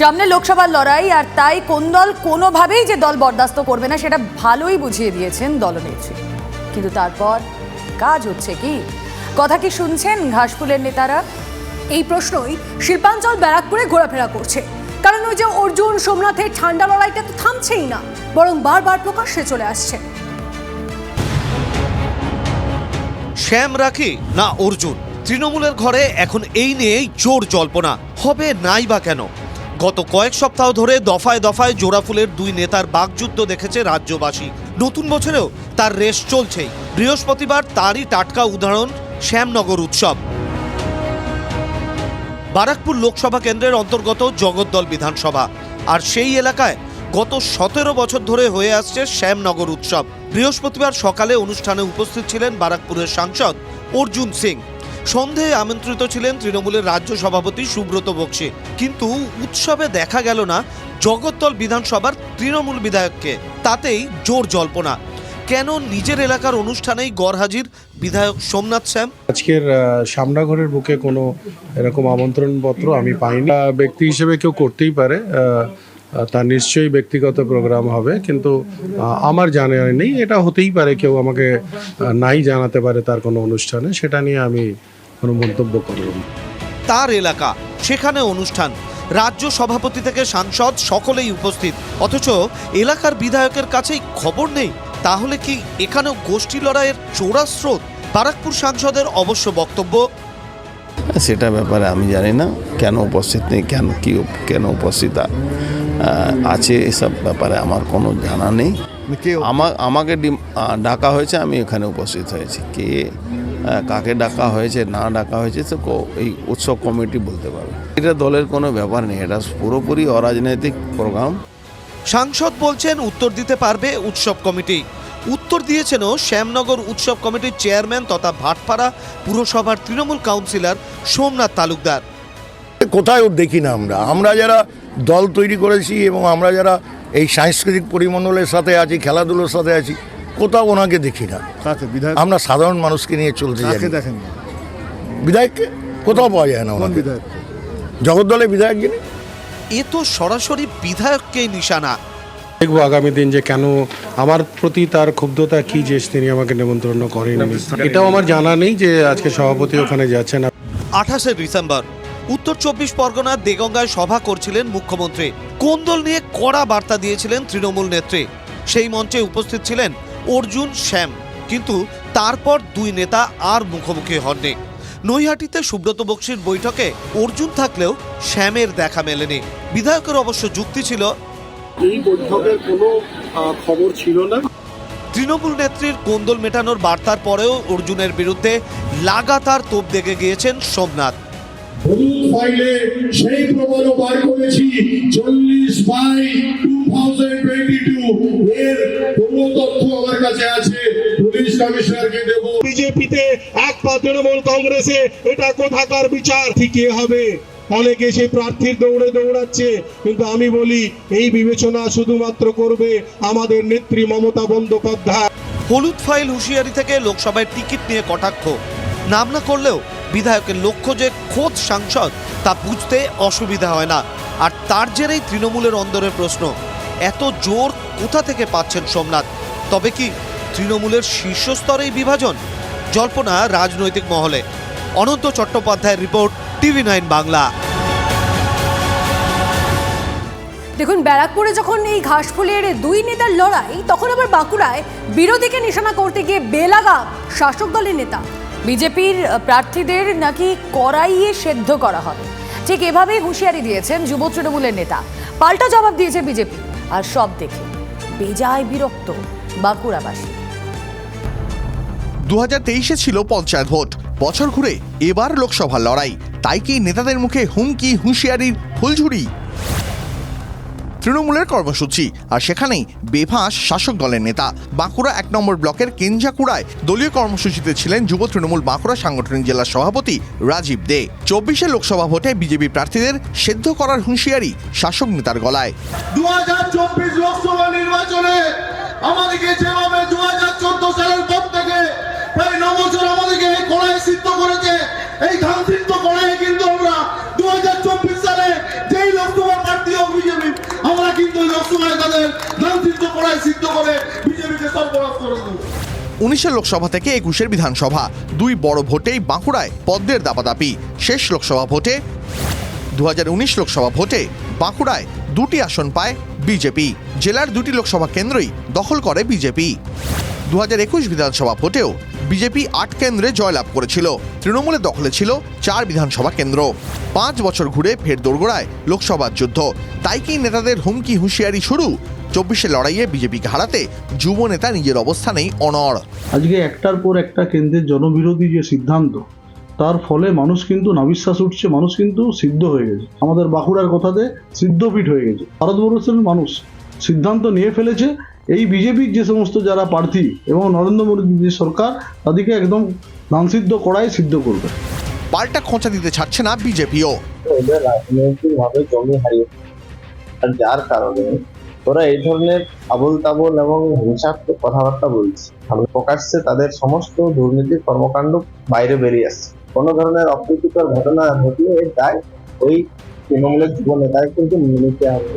সামনে লোকসভার লড়াই, আর তাই কোন দল কোনোভাবেই যে দল বরদাস্ত করবে না, সেটা ভালোই বুঝিয়ে দিয়েছেন দলনেত্রী। কিন্তু তারপর কাজ হচ্ছে কি? কথা কি শুনছেন ঘাসফুলের নেতারা? এই প্রশ্নই শিল্পাঞ্চল ব্যারাকপুরে ঘোরাফেরা করছে। কারণ ওই যে অর্জুন সোমনাথের ঠান্ডা লড়াইটা তো থামছেই না, বরং বারবার প্রকাশ্যে চলে আসছে। শ্যাম রাখি না অর্জুন? তৃণমূলের ঘরে এখন এই নিয়েই জোর জল্পনা। হবে নাই বা কেন? গত কয়েক সপ্তাহ ধরে দফায় দফায় জোড়াফুলের দুই নেতার বাকযুদ্ধ দেখেছে রাজ্যবাসী। নতুন বছরেও তার রেশ চলছেই। বৃহস্পতিবার তারই টাটকা উদাহরণ, শ্যামনগর উৎসব। বারাকপুর লোকসভা কেন্দ্রের অন্তর্গত জগদ্দল বিধানসভা। আর সেই এলাকায় গত সতেরো বছর ধরে হয়ে আসছে শ্যামনগর উৎসব। বৃহস্পতিবার সকালে অনুষ্ঠানে উপস্থিত ছিলেন বারাকপুরের সাংসদ অর্জুন সিং। সন্ধে আমন্ত্রিত ছিলেন তৃণমূলের রাজ্য সভাপতি সুব্রত বক্সি। কিন্তু উৎসবে দেখা গেল না জগদ্দল বিধানসভার তৃণমূল বিধায়ককে। তাতেই জোর জল্পনা। কেন নিজের এলাকার অনুষ্ঠানেই গড়হাজির বিধায়ক সোমনাথ শ্যাম আজকের সামনাঘরের বুকে কোনো এরকম আমন্ত্রণপত্র আমি পাইনি। ব্যক্তি হিসেবে কেউ করতেই পারে তার নিশ্চয়ই ব্যক্তিগত প্রোগ্রাম হবে, কিন্তু আমার জানা নেই। এটা হতেই পারে কেউ আমাকে নাই জানাতে পারে তার কোনো অনুষ্ঠানে, সেটা নিয়ে আমি কোনো মন্তব্য করব তার এলাকা সেখানে অনুষ্ঠান। রাজ্য সভাপতি থেকে সাংসদ সকলেই উপস্থিত। অথচ এলাকার বিধায়কের কাছেই খবর নেই। তাহলে কি এখানেও গোষ্ঠী লড়াইয়ের চোরা স্রোত? বারাকপুর সাংসদের অবশ্য বক্তব্য? সেটা ব্যাপারে আমি জানি না। কেন উপস্থিত নেই? কেন কি কেন উপস্থিত আছে এসব ব্যাপারে আমার কোনো জানা নেই। আমা আমাকে ডিম- ডাকা হয়েছে আমি এখানে উপস্থিত হয়েছি। কে কাকে ডাকা হয়েছে না ডাকা হয়েছে তো কো- এই উৎসব কমিটি বলতে পারবে। এটা দলের কোনো ব্যাপার নেই এটা পুরোপুরি অরাজনৈতিক প্রোগ্রাম। সাংসদ বলছেন উত্তর দিতে পারবে উৎসব কমিটি। উত্তর দিয়েছেনও শ্যামনগর উৎসব কমিটির চেয়ারম্যান তথা ভাটপাড়া পুরসভার তৃণমূল কাউন্সিলর সোমনাথ তালুকদার। কোথায় দেখি না আমরা? আমরা যারা দল তৈরি করেছি এবং আমরা যারা এই সাংস্কৃতিক পরিমণ্ডলের সাথে আছি খেলাধুলোর সাথে আছি কোথাও ওনাকে দেখি না। বিধায়ক আমরা সাধারণ মানুষকে নিয়ে চলতে দেখেন? বিধায়ককে? কোথাও পাওয়া যায় না ওনাকে। বিধায়ক জগদ্দলের বিধায়ক যিনি। এ তো সরাসরি বিধায়ককেই নিশানা। দেখব আগামী দিন যে কেন আমার প্রতি তার ক্ষুব্ধতা কি যে তিনি আমাকে নেমন্ত্রণ করেননি। এটাও আমার জানা নেই যে আজকে সভাপতি ওখানে যাচ্ছেন। আঠাশে ডিসেম্বর উত্তর চব্বিশ পরগনার দেগঙ্গায় সভা করছিলেন মুখ্যমন্ত্রী। কোন দল নিয়ে কড়া বার্তা দিয়েছিলেন তৃণমূল নেত্রী? সেই মঞ্চে উপস্থিত ছিলেন অর্জুন শ্যাম। কিন্তু তারপর দুই নেতা আর মুখোমুখি হননি। নৈহাটিতে সুব্রত বক্সির বৈঠকে অর্জুন থাকলেও শ্যামের দেখা মেলেনি। বিধায়কের অবশ্য যুক্তি ছিল এই বৈঠকের কোনো খবর ছিল না। তৃণমূল নেত্রীর কোন্দল মেটানোর বার্তার পরেও অর্জুনের বিরুদ্ধে লাগাতার তোপ দেখে গিয়েছেন সোমনাথ। ফাইলে সেই প্রবল বার করেছি চল্লিশ by two thousand twenty two. এর পুরো তথ্য আমার কাছে আছে। পুলিশ কমিশনারকে দেব। বিজেপিতে এক পা তৃণমূল কংগ্রেসে এটা কোথাকার বিচার? ঠিকই হবে। অনেকে সেই প্রার্থীর দৌড়ে দৌড়াচ্ছে। কিন্তু আমি বলি এই বিবেচনা শুধুমাত্র করবে আমাদের নেত্রী মমতা বন্দ্যোপাধ্যায়। হলুদ ফাইল হুঁশিয়ারি থেকে লোকসভায় টিকিট নিয়ে কটাক্ষ। নাম না করলেও বিধায়কের লক্ষ্য যে খোদ সাংসদ, তা বুঝতে অসুবিধা হয় না। আর তার জেরেই তৃণমূলের অন্দরের প্রশ্ন, এত জোর কোথা থেকে পাচ্ছেন সোমনাথ? তবে কি তৃণমূলের শীর্ষস্তরেই বিভাজন? জল্পনা রাজনৈতিক মহলে। অনন্ত চট্টোপাধ্যায়ের রিপোর্ট, টিভি নাইন বাংলা। দেখুন, ব্যারাকপুরে যখন এই ঘাসফুলের দুই নেতার লড়াই, তখন আবার বাঁকুড়ায় বিরোধীকে নিশানা করতে গিয়ে বেলাগাম শাসক দলের নেতা। বিজেপির প্রার্থীদের নাকি কড়াইয়ে সেদ্ধ করা হবে। ঠিক এভাবেই হুঁশিয়ারি দিয়েছেন যুব তৃণমূলের নেতা। পাল্টা জবাব দিয়েছে বিজেপি। আর সব দেখে বেজায় বিরক্ত বাঁকুড়াবাসী। দু হাজার তেইশে ছিল পঞ্চায়েত ভোট। বছর ঘুরে এবার লোকসভা লড়াই। তাই কি নেতাদের মুখে হুমকি, হুঁশিয়ারির ফুলঝুরি? তৃণমূলের কর্মসূচি। আর সেখানেই বেভাস শাসক দলের নেতা। বাঁকুড়া এক নম্বর ব্লকের কেঞ্জাকুড়ায় দলীয় কর্মসূচিতে ছিলেন যুব তৃণমূল বাঁকুড়া সাংগঠনিক জেলা সভাপতি রাজীব দে। চব্বিশে লোকসভা ভোটে বিজেপি প্রার্থীদের সেদ্ধ করার হুঁশিয়ারি শাসক নেতার গলায়। দু হাজার চব্বিশ লোকসভা নির্বাচনে আমাদেরকে যেভাবে দু হাজার চোদ্দ সালের পর থেকে প্রায় ন বছর আমাদেরকে এই কড়াই সিদ্ধ করেছে, এই ধান সিদ্ধ কড়াই কিন্তু আমরা দু তাদের করায় সিদ্ধ করে বিজেপিকে করে দেবো। উনিশের লোকসভা থেকে একুশের বিধানসভা, দুই বড় ভোটেই বাঁকুড়ায় পদ্মের দাপাদাপি শেষ লোকসভা ভোটে দু হাজার উনিশ লোকসভা ভোটে বাঁকুড়ায় দুটি আসন পায় বিজেপি। জেলার দুটি লোকসভা কেন্দ্রই দখল করে বিজেপি। দু বিধানসভা ভোটেও বিজেপি আট কেন্দ্রে জয়লাভ করেছিল। তৃণমূলের দখলে ছিল চার বিধানসভা কেন্দ্র। পাঁচ বছর ঘুরে ফের দোরগোড়ায় লোকসভার যুদ্ধ। তাই কি নেতাদের হুমকি হুঁশিয়ারি শুরু? চব্বিশে লড়াইয়ে বিজেপিকে হারাতে যুব নেতা নিজের অবস্থানেই অনড়। আজকে একটার পর একটা কেন্দ্রের জনবিরোধী যে সিদ্ধান্ত, তার ফলে মানুষ কিন্তু নাবিশ্বাস উঠছে, মানুষ কিন্তু সিদ্ধ হয়ে গেছে। আমাদের বাঁকুড়ার কথাতে সিদ্ধপীঠ হয়ে গেছে। ভারতবর্ষের মানুষ সিদ্ধান্ত নিয়ে ফেলেছে এই বিজেপির যে সমস্ত যারা প্রার্থী এবং নরেন্দ্র মোদীর যে সরকার তাদেরকে একদম ধানসিদ্ধ করাই সিদ্ধ করবে। পাল্টা খোঁচা দিতে ছাড়ছে না বিজেপিও। ওদের রাজনৈতিকভাবে জমি হারিয়ে আর যার কারণে ওরা এই ধরনের আবল তাবল এবং হিংসাত্মক কথাবার্তা বলছে। সামনে প্রকাশ্যে তাদের সমস্ত দুর্নীতির কর্মকাণ্ড বাইরে বেরিয়ে আসছে। কোনো ধরনের অপ্রীতিকর ঘটনা ঘটলে এর দায় ওই তৃণমূলের যুব নেতায় কিন্তু নিতে হবে।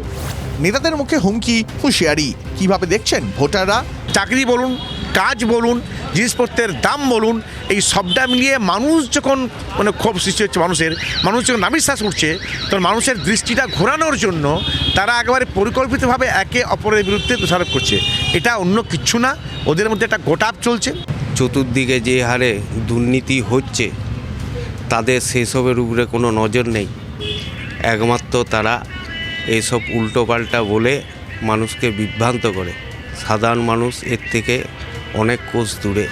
নেতাদের মুখে হুমকি হুঁশিয়ারি। কীভাবে দেখছেন ভোটাররা? চাকরি বলুন কাজ বলুন জিনিসপত্রের দাম বলুন এই সবটা মিলিয়ে মানুষ যখন মানে ক্ষোভ সৃষ্টি হচ্ছে মানুষের মানুষ যখন নাবিশ্বাস উঠছে তখন মানুষের দৃষ্টিটা ঘোরানোর জন্য তারা একেবারে পরিকল্পিতভাবে একে অপরের বিরুদ্ধে দোষারোপ করছে। এটা অন্য কিচ্ছু না ওদের মধ্যে একটা গোটাপ চলছে। চতুর্দিকে যে হারে দুর্নীতি হচ্ছে তাদের সেসবের উপরে কোনো নজর নেই। একমাত্র তারা এইসব উল্টোপাল্টা বলে মানুষকে বিভ্রান্ত করে। সাধারণ মানুষ এর থেকে অনেক কোষ দূরে।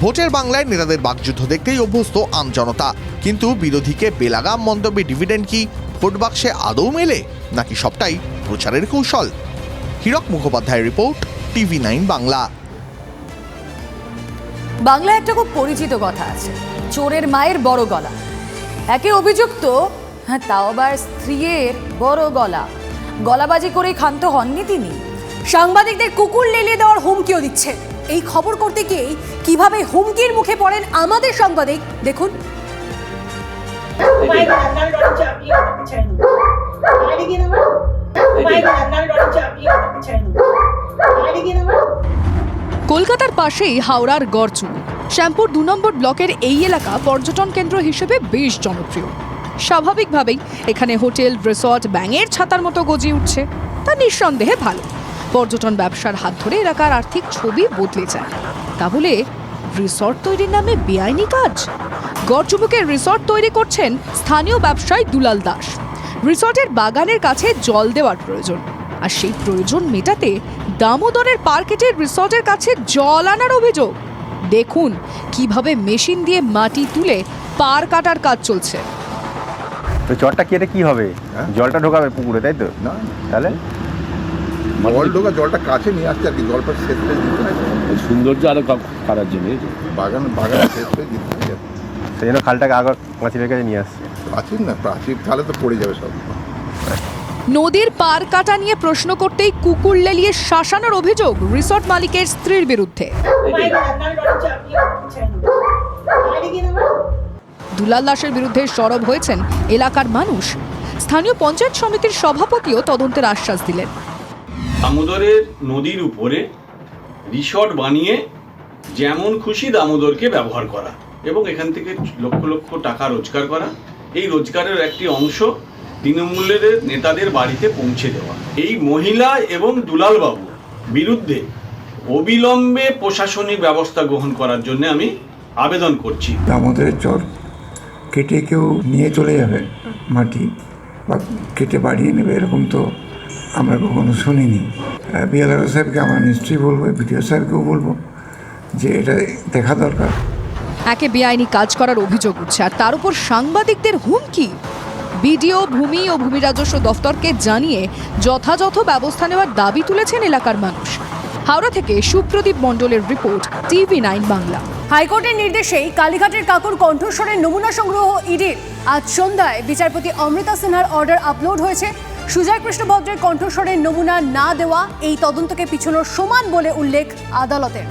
ভোটের বাংলায় নেতাদের বাকযুদ্ধ দেখতেই অভ্যস্ত আম জনতা। কিন্তু বিরোধীকে বেলাগাম মন্তব্যে ডিভিডেন্ড কি ভোট বাক্সে আদৌ মেলে নাকি সবটাই প্রচারের কৌশল? হীরক মুখোপাধ্যায়ের রিপোর্ট টিভি নাইন বাংলা। বাংলায় একটা খুব পরিচিত কথা আছে চোরের মায়ের বড় গলা। একে অভিযুক্ত হ্যাঁ তাও আবার স্ত্রীর বড় গলা। গলাবাজি করে ক্ষান্ত হননি তিনি। সাংবাদিকদের কুকুর লেলিয়ে দেওয়ার হুমকিও দিচ্ছে। এই খবর করতে গিয়েই কীভাবে হুমকির মুখে পড়েন আমাদের সাংবাদিক দেখুন। Gina ba? কলকাতার পাশেই হাওড়ার গড়চুন শ্যামপুর দু নম্বর ব্লকের এই এলাকা পর্যটন কেন্দ্র হিসেবে বেশ জনপ্রিয়। স্বাভাবিকভাবেই এখানে হোটেল, রিসর্ট ব্যাঙের ছাতার মতো গজিয়ে উঠছে। তা নিঃসন্দেহে ভালো। পর্যটন ব্যবসার হাত ধরে এলাকার আর্থিক ছবি বদলে যায়। তাহলে রিসর্ট তৈরির নামে বেআইনি কাজ? গড়চুবুকের রিসর্ট তৈরি করছেন স্থানীয় ব্যবসায়ী দুলাল দাস। রিসর্টের বাগানের কাছে জল দেওয়ার প্রয়োজন। আর সেই প্রয়োজন মেটাতে দামোদরের পার্কেটের রিসর্টের কাছে জল আনার অভিযোগ। দেখুন কীভাবে মেশিন দিয়ে মাটি তুলে পার কাটার কাজ চলছে। তো চরটা কেটে কি হবে? জলটা ঢোকাবে পুকুরে তাই তো? না। তাহলে? জল ঢোকা জলটা কাছে নিয়ে আসছে আর কি জলটা শেষ হয়ে দিতে হয় সৌন্দর্য আরও করার জন্য বাগান বাগান শেষ হয়ে দিতে হয় সেই জন্য খালটাকে আগর মাছিদের কাছে নিয়ে আসছে। প্রাচীর না প্রাচীর তাহলে তো পড়ে যাবে সব। নদীর পার কাটা নিয়ে প্রশ্ন করতেই কুকুর লেলিয়ে শাসানোর অভিযোগ রিসর্ট মালিকের স্ত্রীর বিরুদ্ধে। দুলাল দাসের বিরুদ্ধে সরব হয়েছেন এলাকার মানুষ। স্থানীয় পঞ্চায়েত সমিতির সভাপতিও তদন্তের আশ্বাস দিলেন। দামোদরের নদীর উপরে রিসর্ট বানিয়ে যেমন খুশি দামোদরকে ব্যবহার করা এবং এখান থেকে লক্ষ লক্ষ টাকা রোজগার করা এই রোজগারের একটি অংশ তৃণমূলের নেতাদের বাড়িতে পৌঁছে দেওয়া। এই মহিলা এবং দুলালবাবু বিরুদ্ধে অবিলম্বে প্রশাসনিক ব্যবস্থা গ্রহণ করার জন্য আমি আবেদন করছি। দামোদরের চর কেটে কেউ নিয়ে চলে যাবে মাটি বা কেটে বাড়িয়ে নেবে এরকম তো আমরা কখনো শুনিনি। বিএলআর সাহেবকে আমরা নিশ্চয়ই বলব বিডিও সাহেবকেও বলব যে এটা দেখা দরকার। একে বেআইনি কাজ করার অভিযোগ উঠছে আর তার উপর সাংবাদিকদের হুমকি। বিডিও ভূমি ও ভূমি রাজস্ব দফতরকে জানিয়ে যথাযথ ব্যবস্থা নেওয়ার দাবি তুলেছেন এলাকার মানুষ। হাওড়া থেকে সুপ্রদীপ মণ্ডলের রিপোর্ট টিভি নাইন বাংলা। হাইকোর্টের নির্দেশেই কালীঘাটের কাকুর কণ্ঠস্বরের নমুনা সংগ্রহ ইডির। আজ সন্ধ্যায় বিচারপতি অমৃতা সিনহার অর্ডার আপলোড হয়েছে। সুজয় কৃষ্ণ ভদ্রের কণ্ঠস্বরের নমুনা না দেওয়া এই তদন্তকে পিছনোর সমান বলে উল্লেখ আদালতের।